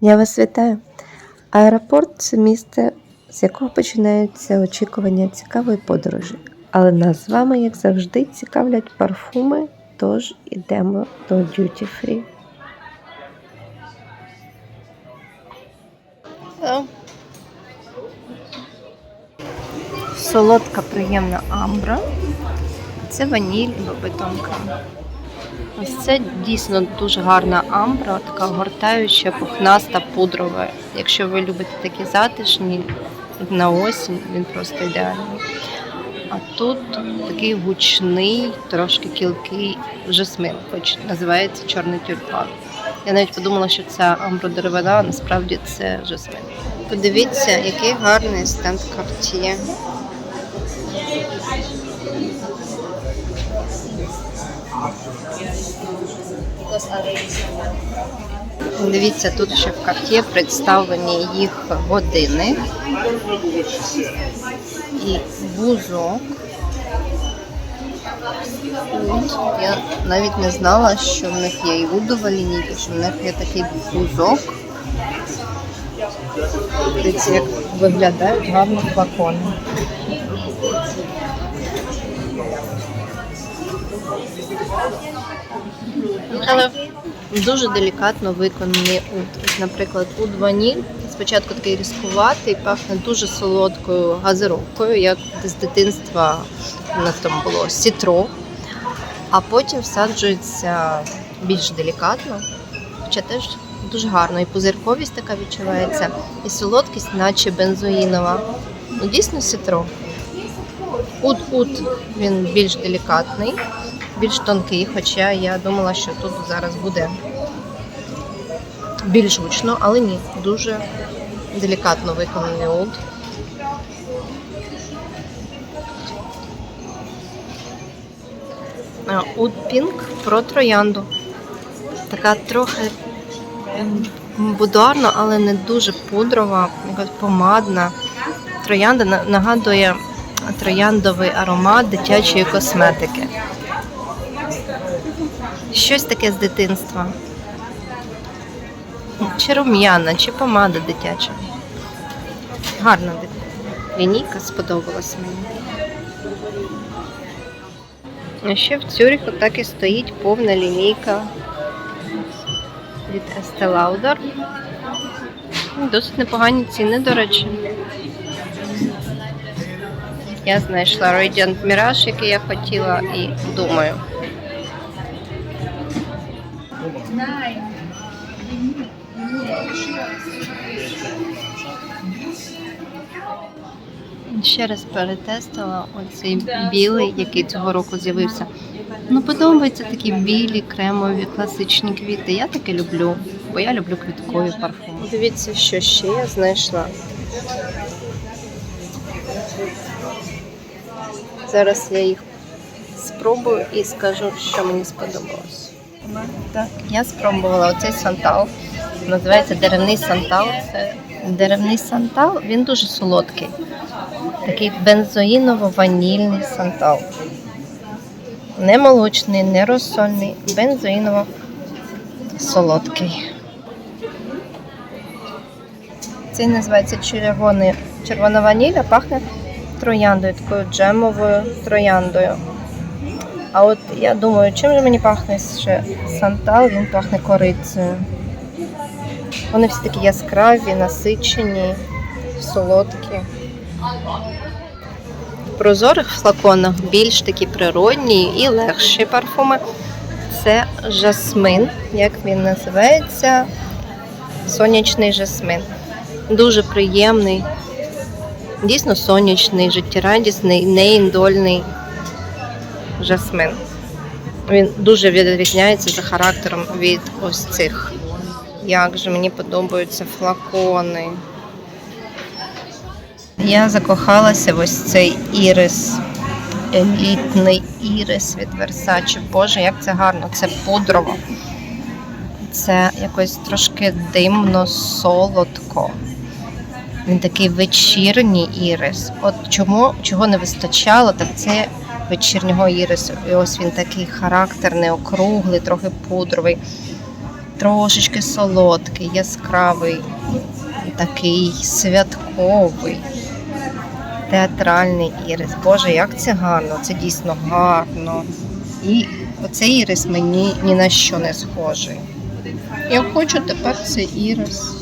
Я вас вітаю. Аеропорт це місце, з якого починаються очікування цікавої подорожі. Але нас з вами, як завжди, цікавлять парфуми, тож ідемо до Duty Free. Солодка, приємна амбра. Це ваніль або тонка. Ось це дійсно дуже гарна амбра, така гортаюча, пухнаста, пудрова. Якщо ви любите такі затишні на осінь, він просто ідеальний. А тут такий гучний, трошки кілкий жасмин, хоч називається чорний тюльпан. Я навіть подумала, що це амбродеревина, а насправді це жасмин. Подивіться, який гарний стенд Cartier. Дивіться, тут ще в карті представлені їх години і вузок. Я навіть не знала, що в них є і удова лінійка, що в них є такий вузок. Дивіться, як виглядають гарно флакони. Але дуже делікатно виконаний. Ось, Наприклад, уд ваніль спочатку такий різкуватий, пахне дуже солодкою газировкою, як з дитинства у нас там було сітро, а потім всаджується більш делікатно, хоча теж дуже гарно. І пузирковість така відчувається, і солодкість, наче бензоїнова. Ну, дійсно сітро. Уд-уд він більш делікатний більш тонкий, хоча я думала, що тут зараз буде більш гучно, але ні, дуже делікатно виконаний олд. Уд Пінк про троянду. Така трохи м, будуарна, але не дуже пудрова, якась помадна. Троянда нагадує трояндовий аромат дитячої косметики. Щось таке з дитинства. Чи рум'яна, чи помада дитяча. Гарна лінійка сподобалась мені. А ще в Цюріху так і стоїть повна лінійка від Estee. Досить непогані ціни, до речі. Я знайшла Radiant Mirage, який я хотіла, і думаю. Ще раз перетестила оцей білий, який цього року з'явився. Ну, подобаються такі білі, кремові, класичні квіти. Я таке люблю, бо я люблю квіткові парфуми. Дивіться, що ще я знайшла. Зараз я їх спробую і скажу, що мені сподобалось. Я спробувала оцей сантал. Називається деревний сантал. Це деревний сантал, він дуже солодкий. Такий бензоїново-ванільний сантал. Не молочний, не розсольний, бензоїново-солодкий. Цей називається червоний, червона ваніль, а пахне трояндою, такою джемовою трояндою. А от я думаю, чим же мені пахне ще сантал, він пахне корицею. Вони всі такі яскраві, насичені, солодкі. В прозорих флаконах більш такі природні і легші парфуми. Це жасмин, як він називається. Сонячний жасмин. Дуже приємний, дійсно сонячний, життєрадісний, неіндольний жасмин. Він дуже відрізняється за характером від ось цих. Як же мені подобаються флакони. Я закохалася в ось цей ірис. Елітний ірис від Versace. Боже, як це гарно! Це пудрово. Це якось трошки димно, солодко. Він такий вечірній ірис. От чому чого не вистачало, так це вечірнього ірису. І ось він такий характерний, округлий, трохи пудровий. трошечки солодкий, яскравий, такий святковий, театральний ірис. Боже, як це гарно, це дійсно гарно. І оцей ірис мені ні на що не схожий. Я хочу тепер цей ірис.